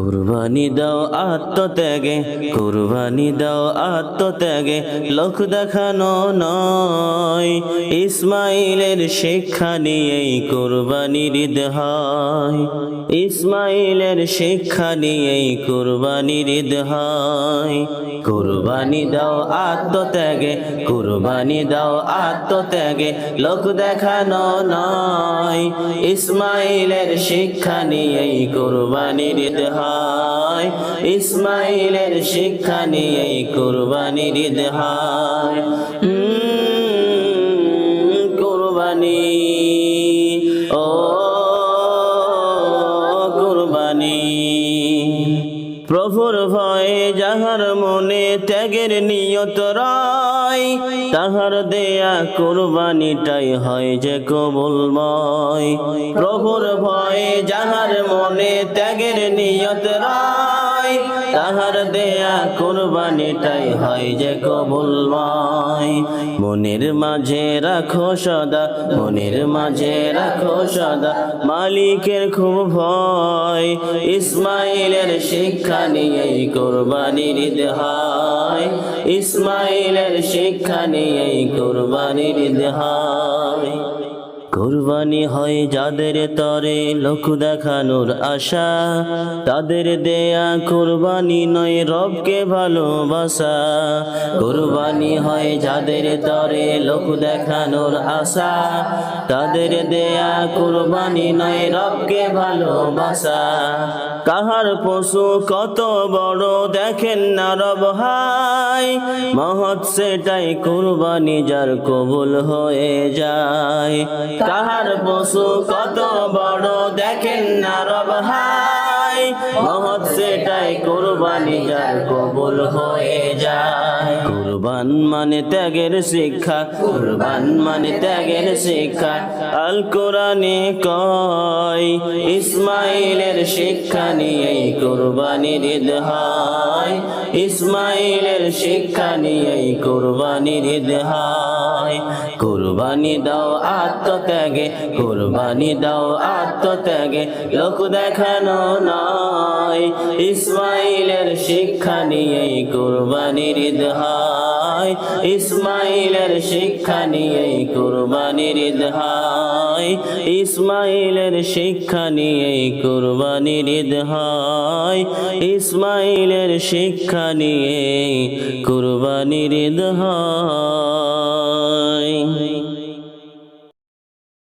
কুরবানি দাও আত্মত্যাগে, কুরবানি দাও আত্মত্যাগে, লোক দেখানো নয়। ইসমাইলের শিক্ষা নিয়েই কুরবানির হয়। ইসমাইলের শিক্ষা নিয়েই কুরবানির হয়। কুরবানি দাও আত্মত্যাগে, কুরবানি দাও আত্মত্যাগে, লোক দেখানো নয়। ইসমাইলের শিক্ষা নিয়েই কুরবানির ঈদ হয়। ইসমাইলের শিক্ষা নিয়েই কুরবানি ঈদ হয়। ও কুরবানি। প্রভুর ভয়ে যাহার মনে ত্যাগের নিয়ত রায়, তাহার দেয়া কোরবানিটাই হয় যে কবুলময়। প্রভুর ভয়ে যাহার মনে ত্যাগের নিয়ত রায়, তাহার দেয়া কোরবানিটাই হয় যে কবুলময়। মনের মাঝে রাখো সদা, মনের মাঝে রাখো সদা। মালিকের খুব ভয়, ইসমাইলের শিক্ষা নিয়ে কোরবানির দেহায় হয়। ইসমাইলের শিক্ষা নিয়ে কোরবানির দেহায় হয়। কুরবানি হয় যাদের তরে লোক দেখানোর আশা। তাদের দেয়া কুরবানি নয় রবকে ভালোবাসা। কুরবানি হয় যাদের তরে লোক দেখানোর আশা। তাদের দেয়া কুরবানি নয় রবকে ভালোবাসা। কাহার পশু কত বড় দেখেন না রব হাই। মহৎ সেটাই কুরবানি যার কবুল হয়ে যায়। কাহার পশু কত বড় দেখেন না রব হাই মহৎ সেটাই কোরবানি যার কবুল হয়ে যায়। কুরবান মানে ত্যাগের শিক্ষা, কুরবান মানে ত্যাগের শিক্ষা। আল কোরআনে কয়, ইসমাইলের শিক্ষা নিয়েই কুরবানির ঈদ হয়। ইসমাইলের শিক্ষা নিয়েই কুরবানির ঈদ হয়। কুরবানি দাও আত্মত্যাগে, কুরবানি দাও আত্মত্যাগে। লোক দেখানো নয় ইসমাইলের শিক্ষা নিয়েই কুরবানির ঈদ হয়। ইসমাইলের শিক্ষা নিয়েই কুরবানির ঈদ হয়। ইসমাইলের শিক্ষা নিয়েই কুরবানির ঈদ হয়। ইসমাইলের শিক্ষা নিয়ে কুরবানির ঈদ হয়। thing.